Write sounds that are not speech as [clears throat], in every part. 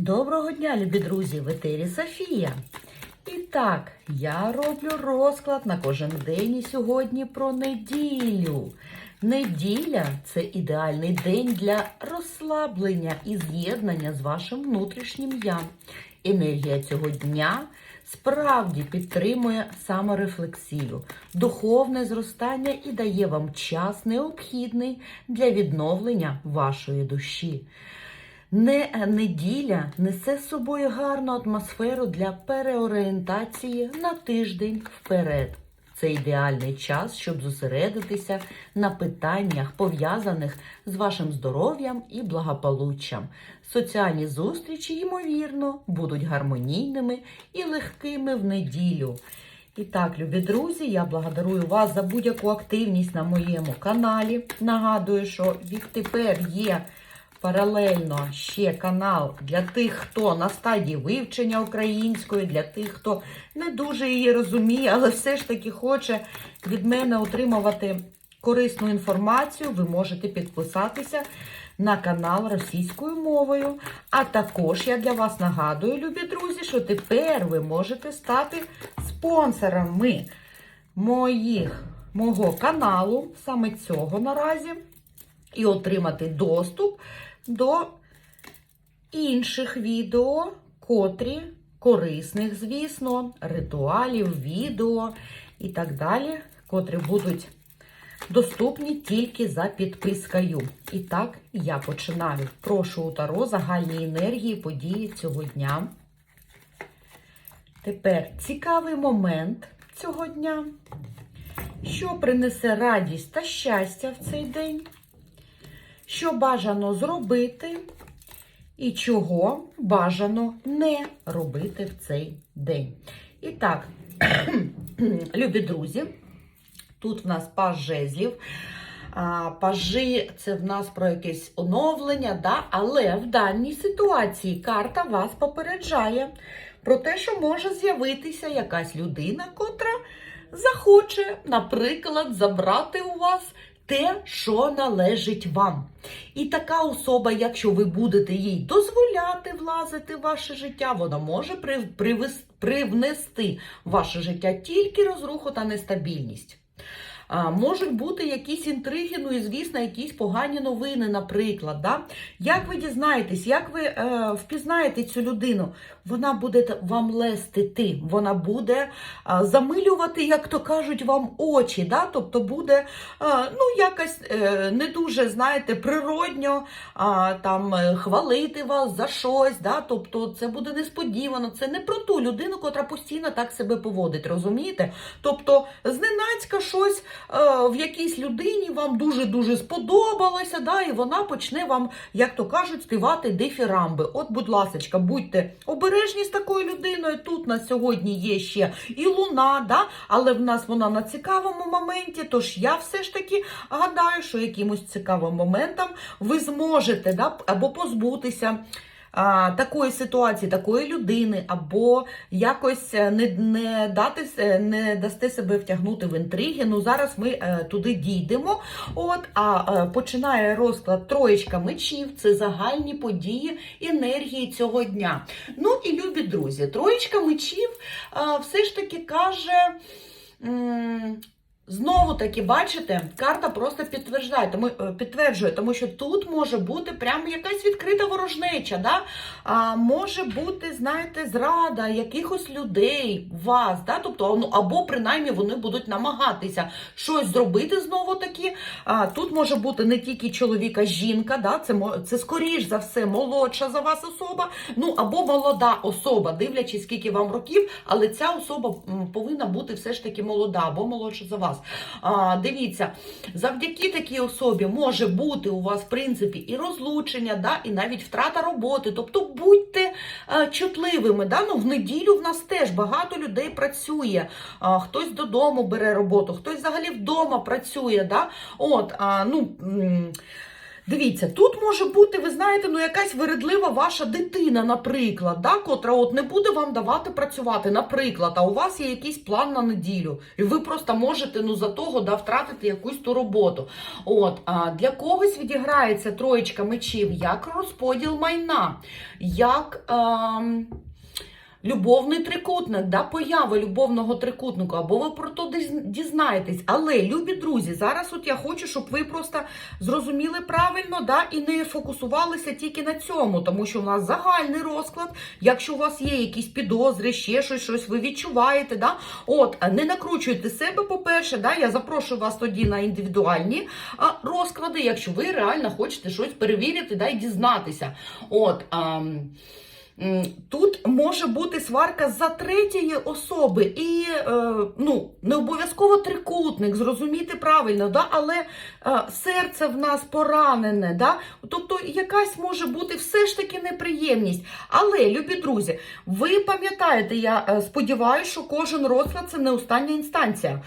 Доброго дня, любі друзі! В етері Софія. І так, я роблю розклад на кожен день і сьогодні про неділю. Неділя це ідеальний день для розслаблення і з'єднання з вашим внутрішнім я. Енергія цього дня справді підтримує саморефлексію, духовне зростання і дає вам час необхідний для відновлення вашої душі. Не неділя несе з собою гарну атмосферу для переорієнтації на тиждень вперед. Це ідеальний час, щоб зосередитися на питаннях, пов'язаних з вашим здоров'ям і благополуччям. Соціальні зустрічі, ймовірно, будуть гармонійними і легкими в неділю. І так, любі друзі, я благодарую вас за будь-яку активність на моєму каналі. Нагадую, що відтепер є паралельно ще канал для тих, хто на стадії вивчення української, для тих, хто не дуже її розуміє, але все ж таки хоче від мене отримувати корисну інформацію. Ви можете підписатися на канал російською мовою. А також я для вас нагадую, любі друзі, що тепер ви можете стати спонсорами моїх, мого каналу, саме цього наразі, і отримати доступ до інших відео, котрі корисних, звісно, ритуалів, відео і так далі, котрі будуть доступні тільки за підпискою. І так, я починаю. Прошу у Таро загальні енергії, події цього дня. Тепер цікавий момент цього дня. Що принесе радість та щастя в цей день? Що бажано зробити, і чого бажано не робити в цей день. І так, [clears throat] любі друзі, тут в нас паж жезлів. А, Пажі це в нас про якесь оновлення, да? але в даній ситуації карта вас попереджає про те, що може з'явитися якась людина, котра захоче, наприклад, забрати у вас те, що належить вам. І така особа, якщо ви будете їй дозволяти влазити в ваше життя, вона може привнести в ваше життя тільки розруху та нестабільність. Можуть бути якісь інтриги, ну і звісно, якісь погані новини, наприклад. Да? Як ви дізнаєтесь, як ви е, впізнаєте цю людину? Вона буде вам лестити, вона буде е, замилювати, як то кажуть, вам очі. Да? Тобто буде е, ну, якось е, не дуже, знаєте, природньо а, там, е, хвалити вас за щось. Да? Тобто це буде несподівано. Це не про ту людину, котра постійно так себе поводить, розумієте? Тобто, зненацька щось е, в якійсь людині вам дуже-дуже сподобалося, да, і вона почне вам, як то кажуть, співати дифірамби. От, будь ласка, будьте обережні з такою людиною. Тут на сьогодні є ще і луна, да, але в нас вона на цікавому моменті. Тож я все ж таки гадаю, що якимось цікавим моментом ви зможете да, або позбутися а, такої ситуації, такої людини, або якось е, не, не, дати, не дасте себе втягнути в інтриги. Ну, зараз ми е, туди дійдемо. От, а е, починає розклад троєчка мечів, це загальні події енергії цього дня. Ну і любі друзі, троєчка мечів е, все ж таки каже. м, Знову таки, бачите, карта просто підтверджує, тому, е, підтверджує, тому що тут може бути прямо якась відкрита ворожнеча, да? а, може бути, знаєте, зрада якихось людей, вас, да? тобто, ну, або принаймні вони будуть намагатися щось зробити знову таки. А, тут може бути не тільки чоловік, а жінка, да? це, це скоріш за все молодша за вас особа, ну або молода особа, дивлячись, скільки вам років, але ця особа повинна бути все ж таки молода або молодша за вас. А, дивіться, завдяки такій особі може бути у вас, в принципі, і розлучення, да, і навіть втрата роботи. Тобто будьте а, чутливими. Да? Ну, в неділю в нас теж багато людей працює. А, хтось додому бере роботу, хтось взагалі вдома працює. Да? От, а, ну, Дивіться, тут може бути, ви знаєте, ну якась вередлива ваша дитина, наприклад, да, котра от не буде вам давати працювати, наприклад, а у вас є якийсь план на неділю, і ви просто можете ну за того да, втратити якусь ту роботу. От а для когось відіграється троєчка мечів як розподіл майна, як. ем, Любовний трикутник, да, поява любовного трикутнику, або ви про то дізнаєтесь. Але, любі друзі, зараз от я хочу, щоб ви просто зрозуміли правильно, да, і не фокусувалися тільки на цьому, тому що у нас загальний розклад. Якщо у вас є якісь підозри, ще щось, щось ви відчуваєте, да, от не накручуйте себе, по-перше, да, я запрошую вас тоді на індивідуальні розклади, якщо ви реально хочете щось перевірити, да, і дізнатися. От. А, Тут може бути сварка за третьої особи, і е, ну не обов'язково трикутник, зрозуміти правильно, да? але е, серце в нас поранене, да? тобто якась може бути все ж таки неприємність. Але, любі друзі, ви пам'ятаєте, я е, сподіваюся, що кожен розклад це не остання інстанція.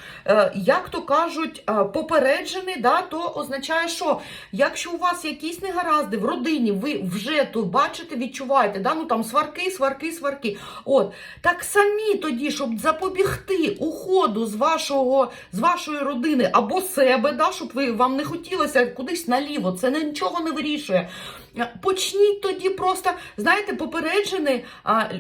Як то кажуть, попереджений, да, то означає, що якщо у вас якісь негаразди в родині, ви вже тут бачите, відчуваєте, да, ну там сварки, сварки, сварки. От так самі тоді, щоб запобігти уходу з вашого з вашої родини або себе, да, щоб ви вам не хотілося кудись наліво, це нічого не вирішує. Е, Почніть тоді просто, знаєте, попереджений,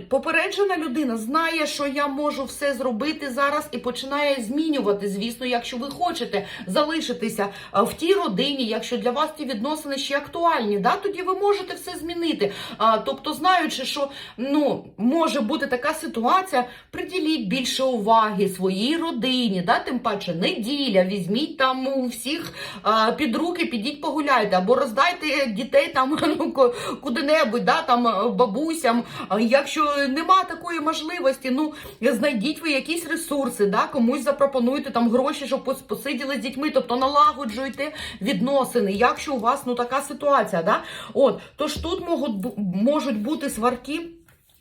попереджена людина знає, що я можу все зробити зараз і починає змінювати. Звісно, якщо ви хочете залишитися в тій родині, якщо для вас ті відносини ще актуальні, да, тоді ви можете все змінити. Тобто, знаючи, що ну, може бути така ситуація, приділіть більше уваги своїй родині, да, тим паче неділя, візьміть там у всіх під руки, підіть погуляйте, або роздайте дітей там [laughs] ну, куди-небудь, да, там е, бабусям. Якщо нема такої можливості, ну знайдіть ви якісь ресурси, да, комусь запропонуйте там гроші, щоб посиділи з дітьми, тобто налагоджуйте відносини, якщо у вас ну така ситуація. Да? От, тож тут можуть, можуть бути сварки.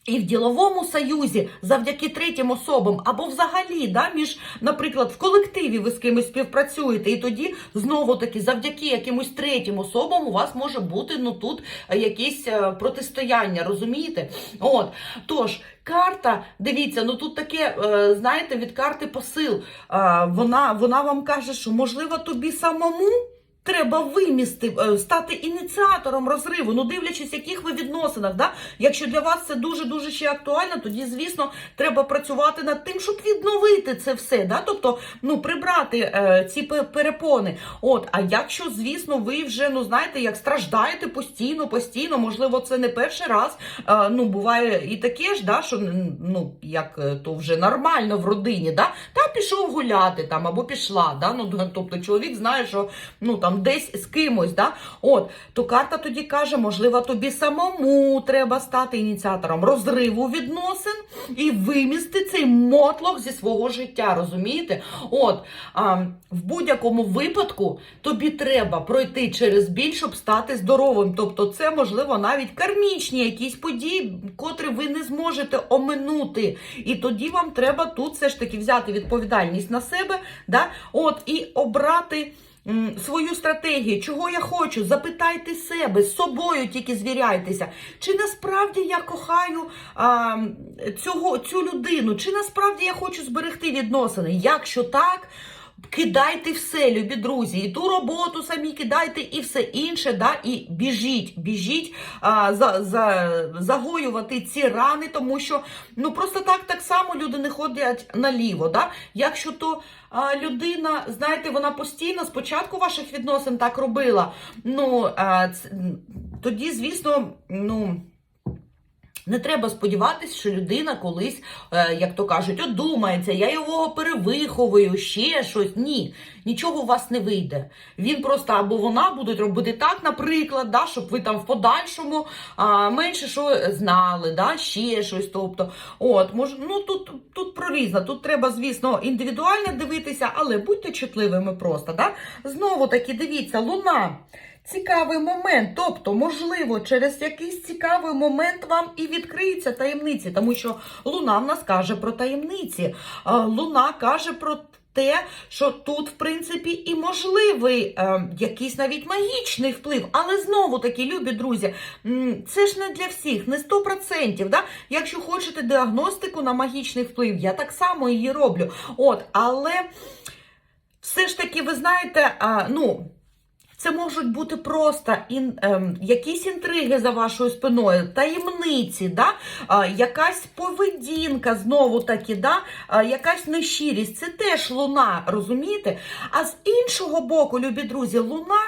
І в діловому союзі завдяки третім особам, або взагалі, да, між, наприклад, в колективі ви з кимось співпрацюєте, і тоді знову таки завдяки якимось третім особам у вас може бути ну тут е, якесь е, протистояння, розумієте? От тож. Карта, дивіться, ну тут таке, е, знаєте, від карти посил. Вона, вона вам каже, що можливо тобі самому Треба вимісти, е, стати ініціатором розриву, ну дивлячись, яких ви відносинах. Да? Якщо для вас це дуже-дуже ще актуально, тоді, звісно, треба працювати над тим, щоб відновити це все. Да? Тобто, ну, прибрати е, ці перепони. От, а якщо, звісно, ви вже, ну знаєте, як страждаєте постійно, постійно, можливо, це не перший раз. Е, ну, буває і таке ж, да, що ну, як е, то вже нормально в родині, да? та пішов гуляти там або пішла. Да? Ну, тобто чоловік знає, що ну там десь з кимось, да? От, то карта тоді каже, можливо, тобі самому треба стати ініціатором розриву відносин і вимісти цей мотлох зі свого життя, розумієте? От, а, в будь-якому випадку тобі треба пройти через біль, щоб стати здоровим. Тобто, це можливо навіть кармічні якісь події, котрі ви не зможете оминути. І тоді вам треба тут все ж таки взяти відповідальність на себе, да? От, і обрати. Свою стратегію, чого я хочу, запитайте себе, з собою тільки звіряйтеся. Чи насправді я кохаю а, цього, цю людину, чи насправді я хочу зберегти відносини? Якщо так, кидайте все, любі друзі, і ту роботу самі кидайте, і все інше, да, і біжіть, біжіть а, за, за, загоювати ці рани, тому що ну просто так так само люди не ходять наліво. Да? Якщо то а, людина, знаєте, вона постійно спочатку ваших відносин так робила, ну а, ц- тоді, звісно, ну. Не треба сподіватися, що людина колись, е, як то кажуть, одумається, я його перевиховую, ще щось. Ні, нічого у вас не вийде. Він просто або вона будуть робити так, наприклад, да, щоб ви там в подальшому а, менше що знали, да, ще щось. Тобто, от, може, ну тут, тут прорізна. Тут треба, звісно, індивідуально дивитися, але будьте чутливими просто. Да? Знову таки, дивіться, луна. Цікавий момент, тобто, можливо, через якийсь цікавий момент вам і відкриються таємниці, тому що Луна в нас каже про таємниці. Луна каже про те, що тут, в принципі, і можливий е, якийсь навіть магічний вплив. Але знову таки, любі друзі, це ж не для всіх, не 100%. Да? Якщо хочете діагностику на магічний вплив, я так само її роблю. От, але все ж таки, ви знаєте, а, ну. Це можуть бути просто ін, ем, якісь інтриги за вашою спиною, таємниці, да? а, якась поведінка, знову таки, да? а, якась нещирість. Це теж луна, розумієте? А з іншого боку, любі друзі, луна.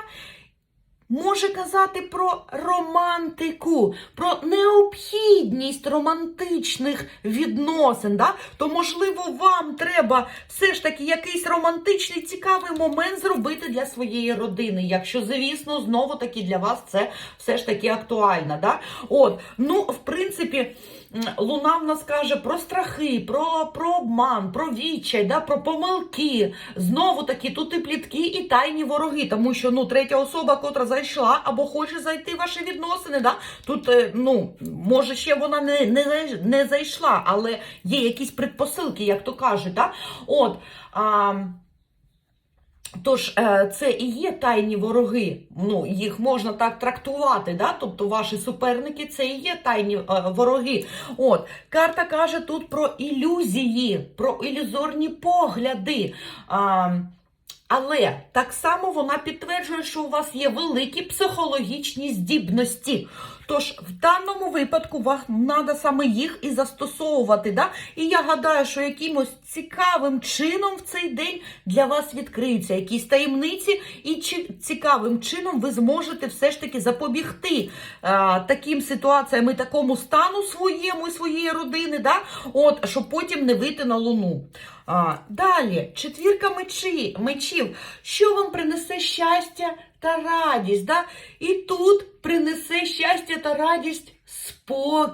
Може казати про романтику, про необхідність романтичних відносин. Да? То, можливо, вам треба все ж таки якийсь романтичний цікавий момент зробити для своєї родини. Якщо, звісно, знову таки для вас це все ж таки актуально. Да? От, ну, в принципі, Луна в нас каже про страхи, про, про обман, про відчай, да? про помилки. Знову таки, тут і плітки, і тайні вороги, тому що ну, третя особа, котра зайшла або хоче зайти в ваші відносини, да? тут, е, ну, може, ще вона не, не, не зайшла, але є якісь предпосилки, як то кажуть. Да? От, а, Тож е, це і є тайні вороги. Ну, їх можна так трактувати. Да? Тобто ваші суперники це і є тайні е, вороги. От карта каже тут про ілюзії, про ілюзорні погляди. А, але так само вона підтверджує, що у вас є великі психологічні здібності. Тож в даному випадку вам треба саме їх і застосовувати. Да? І я гадаю, що якимось цікавим чином в цей день для вас відкриються якісь таємниці, і цікавим чином ви зможете все ж таки запобігти а, таким ситуаціям і такому стану своєму і своєї родини, да? От, щоб потім не вийти на луну. А, далі, четвірка мечі, мечів. Що вам принесе щастя та радість? Да? І тут принесе щастя та радість спокій,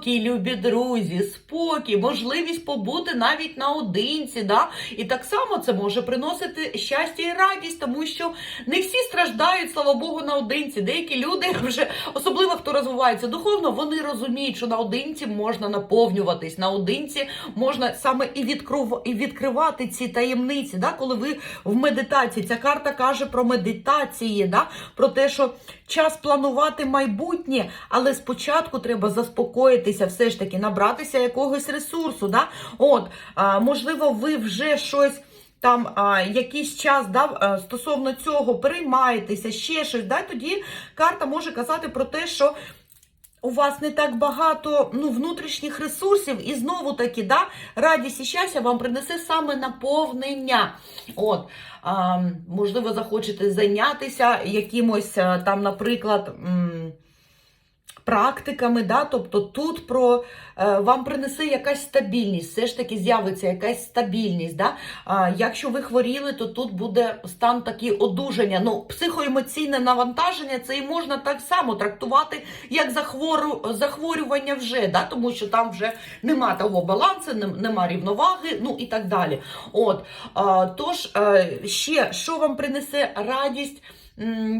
любі друзі, спокій, можливість побути навіть наодинці. Да? І так само це може приносити щастя і радість, тому що не всі страждають, слава Богу, наодинці. Деякі люди, [laughs] вже, особливо хто розвивається духовно, вони розуміють, що наодинці можна наповнюватись, наодинці можна саме і, відкрив, і відкривати ці таємниці. Да? Коли ви в медитації, ця карта каже про медитації, да? про те, що час планувати майбутнє, але спочатку треба заспокоїтися, все ж таки, набратися якогось ресурсу. Да? От, а, можливо, ви вже щось. Там а, якийсь час да, стосовно цього переймаєтеся, ще щось, да, тоді карта може казати про те, що у вас не так багато ну, внутрішніх ресурсів, і знову таки, да, радість і щастя вам принесе саме наповнення. От, а, можливо, захочете зайнятися якимось там, наприклад. м, Практиками, да, тобто тут про е, вам принесе якась стабільність, все ж таки з'явиться якась стабільність. Да? Якщо ви хворіли, то тут буде стан такий одужання. Ну, психоемоційне навантаження це і можна так само трактувати, як захвору, захворювання вже, да? тому що там вже нема того балансу, нема рівноваги, ну і так далі. От, тож, е, ще що вам принесе радість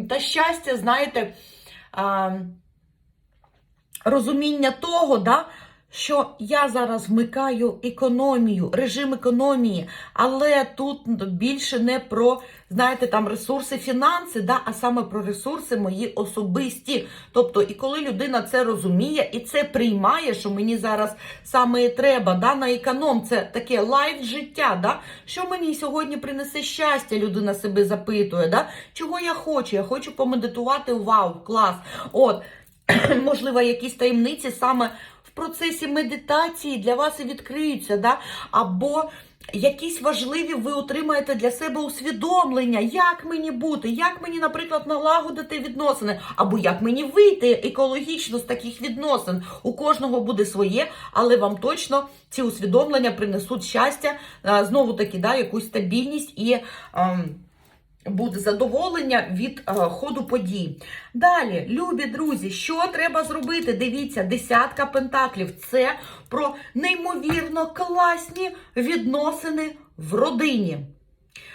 та щастя, знаєте. Розуміння того, да, що я зараз вмикаю економію, режим економії, але тут більше не про, знаєте, там ресурси, фінанси, да, а саме про ресурси мої особисті. Тобто, і коли людина це розуміє і це приймає, що мені зараз саме і треба, да, на економ, це таке лайф життя, да, що мені сьогодні принесе щастя, людина себе запитує, да, чого я хочу, я хочу помедитувати, вау, клас. От, [clears throat] можливо, якісь таємниці саме в процесі медитації для вас і відкриються, да? або якісь важливі ви отримаєте для себе усвідомлення, як мені бути, як мені, наприклад, налагодити відносини, або як мені вийти екологічно з таких відносин. У кожного буде своє, але вам точно ці усвідомлення принесуть щастя, знову таки, да, якусь стабільність і. ем, буде задоволення від е, ходу подій. Далі, любі друзі, що треба зробити? Дивіться, десятка пентаклів це про неймовірно класні відносини в родині.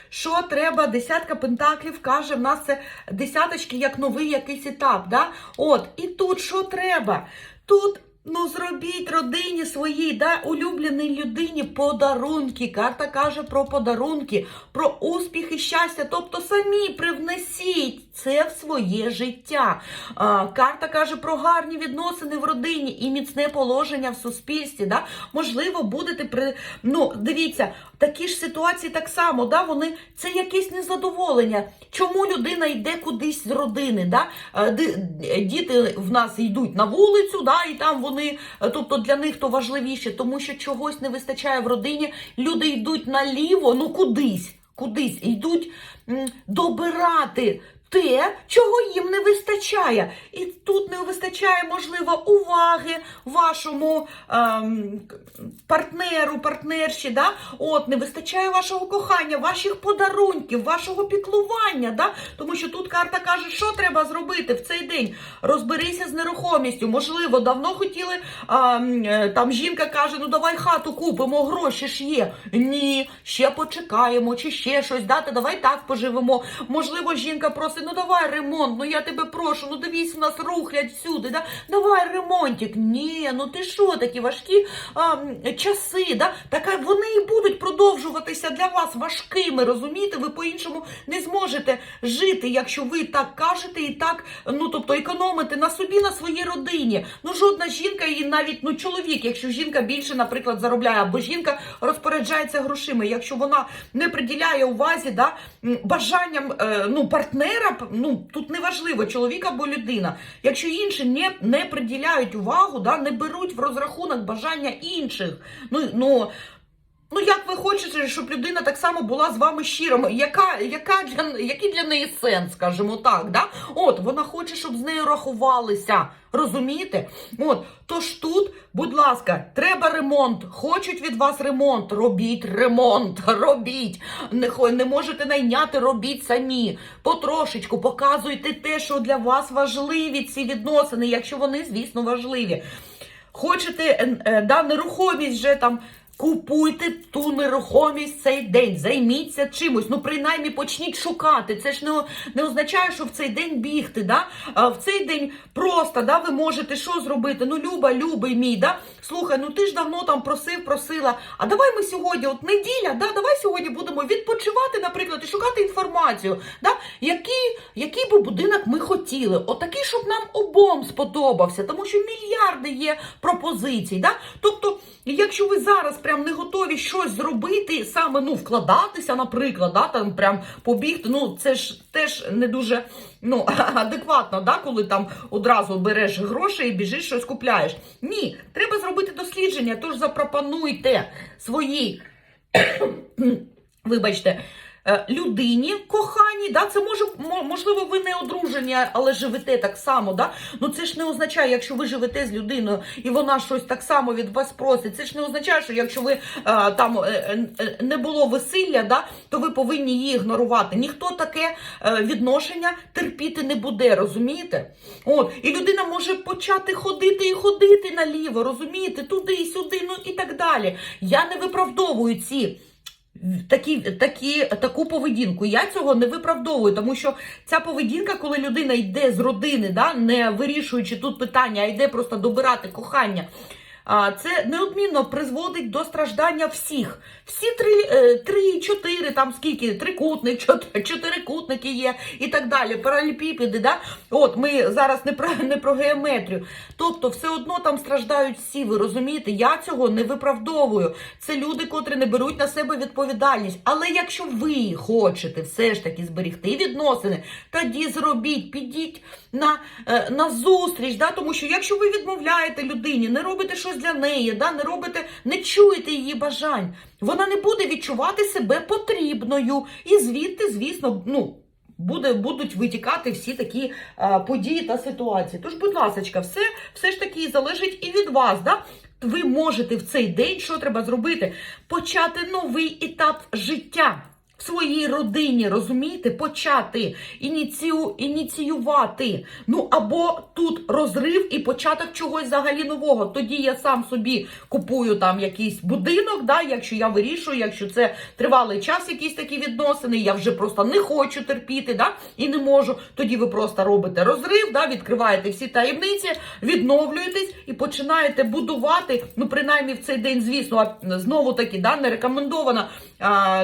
Що треба? Десятка пентаклів каже, в нас це десяточки як новий якийсь етап. Да? От, і тут що треба? Тут. Ну, зробіть родині своїй, да, улюбленій людині подарунки. Карта каже про подарунки, про успіх і щастя. Тобто самі привнесіть це в своє життя. А, карта каже про гарні відносини в родині і міцне положення в суспільстві. Да? Можливо, будете при. Ну, дивіться, такі ж ситуації так само, да? вони це якесь незадоволення. Чому людина йде кудись з родини? Да? Е, Діти в нас йдуть на вулицю, да? і там вони, е, тобто для них то важливіше, тому що чогось не вистачає в родині. Люди йдуть наліво, ну кудись, кудись йдуть добирати. Те, чого їм не вистачає, і тут не вистачає, можливо, уваги вашому ем, партнеру, партнерші, да? От не вистачає вашого кохання, ваших подарунків, вашого піклування. Да? Тому що тут карта каже, що треба зробити в цей день. Розберися з нерухомістю. Можливо, давно хотіли. А, м, е, там жінка каже: ну давай хату купимо, гроші ж є. Ні, ще почекаємо, чи ще щось дати. Давай так поживемо. Можливо, жінка просить, ну давай ремонт, ну я тебе прошу, ну дивись, у нас рухлять всюди. Да? Давай ремонтик. Ні, ну ти що, такі важкі а, часи, да? така вони і будуть продовжуватися для вас важкими. Розумієте, ви по-іншому не зможете жити, якщо ви так кажете і так, ну тобто економите на собі, на своїй родині. Ну жодна жінка і навіть ну чоловік, якщо жінка більше, наприклад, заробляє, або жінка розпоряджається грошима, якщо вона не приділяє увазі, да, бажанням е, ну, партнера, ну тут не важливо, чоловік або людина. Якщо інші не, не приділяють увагу, да, не беруть в розрахунок бажання інших. Ну, ну, Ну, як ви хочете, щоб людина так само була з вами щиром? Яка, яка для, який для неї сенс, скажімо так? Да? От, вона хоче, щоб з нею рахувалися. Розумієте? От, тож тут, будь ласка, треба ремонт. Хочуть від вас ремонт. Робіть ремонт, [laughs] робіть. Не, не можете найняти, робіть самі. Потрошечку показуйте те, що для вас важливі ці відносини, якщо вони, звісно, важливі. Хочете е, е, да, нерухомість вже там. Купуйте ту нерухомість цей день, займіться чимось. Ну, принаймні почніть шукати. Це ж не, не означає, що в цей день бігти. Да? А в цей день просто да, ви можете що зробити? Ну, Люба, любий мій, да? слухай, ну ти ж давно там просив, просила. А давай ми сьогодні, от неділя, да, давай сьогодні будемо відпочивати, наприклад, і шукати інформацію. Да? Який, який би будинок ми хотіли? Отакий, щоб нам обом сподобався, тому що мільярди є пропозицій. Да? Тобто, якщо ви зараз прям не готові щось зробити, саме ну вкладатися, наприклад, да, там прям побігти, ну це ж теж не дуже ну, [laughs] адекватно, да, коли там одразу береш гроші і біжиш щось купляєш. Ні, треба зробити дослідження, тож запропонуйте свої [coughs] вибачте, людині коханій, да, це може, мо- можливо, ви не одружені, але живете так само. Да? Ну це ж не означає, якщо ви живете з людиною і вона щось так само від вас просить. Це ж не означає, що якщо ви е, там е, е, не було весілля, да, то ви повинні її ігнорувати. Ніхто таке е, відношення терпіти не буде, розумієте? От, і людина може почати ходити і ходити наліво, розумієте, туди і сюди, ну і так далі. Я не виправдовую ці такі, такі, таку поведінку. Я цього не виправдовую, тому що ця поведінка, коли людина йде з родини, да, не вирішуючи тут питання, а йде просто добирати кохання. Це неодмінно призводить до страждання всіх. Всі три, е, три, чотири, там скільки, трикутник, [laughs] чотирикутники є і так далі, паралепіпеди, да? От ми зараз не про не про геометрію. Тобто, все одно там страждають всі. Ви розумієте? Я цього не виправдовую. Це люди, котрі не беруть на себе відповідальність. Але якщо ви хочете все ж таки зберегти відносини, тоді зробіть, підіть на, е, на зустріч, да? тому що якщо ви відмовляєте людині, не робите щось для неї, да? не робите, не чуєте її бажань, вона не буде відчувати себе потрібною. І звідти, звісно, ну. Буде, будуть витікати всі такі а, події та ситуації. Тож, будь ласка, все, все ж таки залежить і від вас. Да? Ви можете в цей день, що треба зробити? Почати новий етап життя. В своїй родині, розумієте, почати ініцію, ініціювати. Ну або тут розрив і початок чогось взагалі нового. Тоді я сам собі купую там якийсь будинок, да, якщо я вирішую, якщо це тривалий час, якісь такі відносини, я вже просто не хочу терпіти, да, і не можу. Тоді ви просто робите розрив, да, відкриваєте всі таємниці, відновлюєтесь і починаєте будувати. Ну, принаймні в цей день, звісно, знову таки, да, не рекомендовано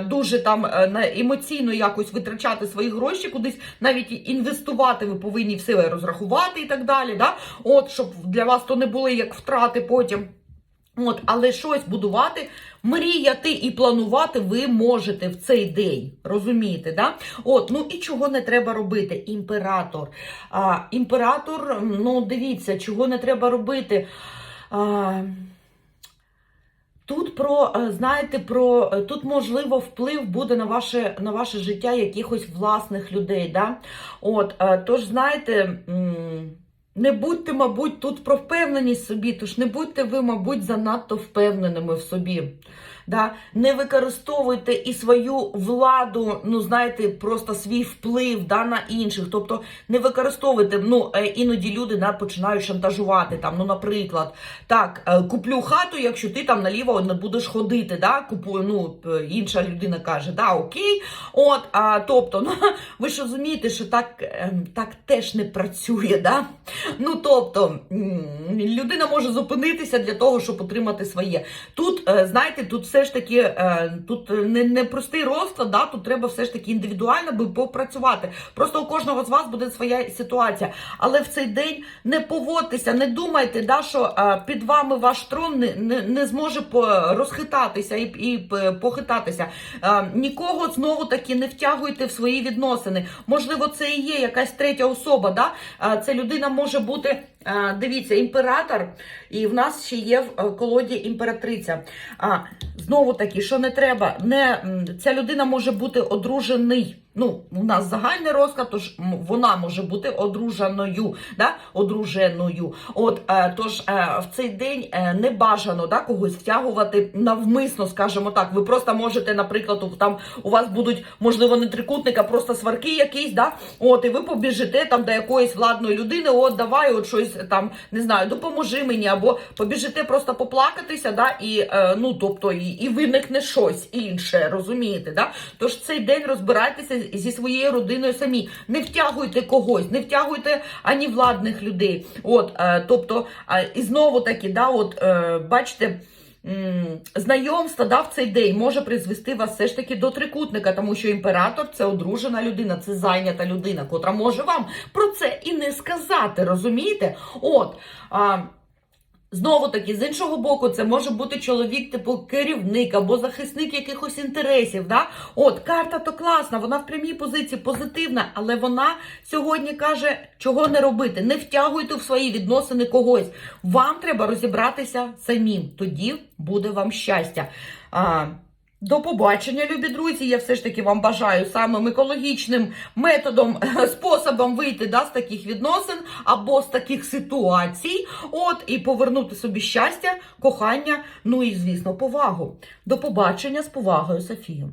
дуже там е, емоційно якось витрачати свої гроші, кудись навіть інвестувати. Ви повинні все розрахувати і так далі. Да? От щоб для вас то не були як втрати потім. От, але щось будувати, мріяти і планувати ви можете в цей день. Розумієте, да? От, ну і чого не треба робити? Імператор. А, імператор, ну дивіться, чого не треба робити. А, Тут про, е, знаєте, про е, тут можливо вплив буде на ваше на ваше життя якихось власних людей. Да? От, е, тож, знаєте, не будьте, мабуть, тут про впевненість собі, тож не будьте ви, мабуть, занадто впевненими в собі. Да? Не використовуйте і свою владу, ну знаєте, просто свій вплив да, на інших. Тобто не використовуйте, ну е, іноді люди да, починають шантажувати. Там, ну, наприклад, так, е, куплю хату, якщо ти там наліво не будеш ходити. Да? Купую, ну, інша людина каже, да, окей. От, а, тобто, ну, [laughs] ви ж розумієте, що так, ем, так теж не працює. Да? Ну, тобто, людина може зупинитися для того, щоб отримати своє. Тут, е, знаєте, тут все ж таки е, тут не, не простий розклад, да, тут треба все ж таки індивідуально би попрацювати. Просто у кожного з вас буде своя ситуація. Але в цей день не поводьтеся, не думайте, да, що е, під вами ваш трон не, не, не зможе розхитатися і, і похитатися. Е, Нікого знову таки не втягуйте в свої відносини. Можливо, це і є якась третя особа. Да? Це людина може бути. Е, Дивіться, імператор, і в нас ще є в е, колоді імператриця. А знову таки, що не треба, не ця людина може бути одружений. Ну, у нас загальний розклад, тож вона може бути одруженою, да? одруженою. От е, тож е, в цей день е, не бажано да, когось втягувати навмисно, скажімо так. Ви просто можете, наприклад, там у вас будуть можливо не трикутник, а просто сварки якісь, да? От, і ви побіжите там до якоїсь владної людини, от давай, от щось там не знаю, допоможи мені, або побіжите просто поплакатися, да, і ну тобто і, і виникне щось інше, розумієте? Да? Тож цей день розбирайтеся зі своєю родиною самі. Не втягуйте когось, не втягуйте ані владних людей. От, е, тобто, е, і знову таки, да, от е, бачите. Знайомство да, в цей день може призвести вас все ж таки до трикутника, тому що імператор це одружена людина, це зайнята людина, котра може вам про це і не сказати, розумієте? От. А, Знову таки, з іншого боку, це може бути чоловік, типу керівник або захисник якихось інтересів. Да? От, карта то класна, вона в прямій позиції позитивна, але вона сьогодні каже, чого не робити. Не втягуйте в свої відносини когось. Вам треба розібратися самим. Тоді буде вам щастя. А, до побачення, любі друзі. Я все ж таки вам бажаю самим екологічним методом, способом вийти да, з таких відносин або з таких ситуацій. От і повернути собі щастя, кохання, ну і звісно, повагу. До побачення з повагою, Софія.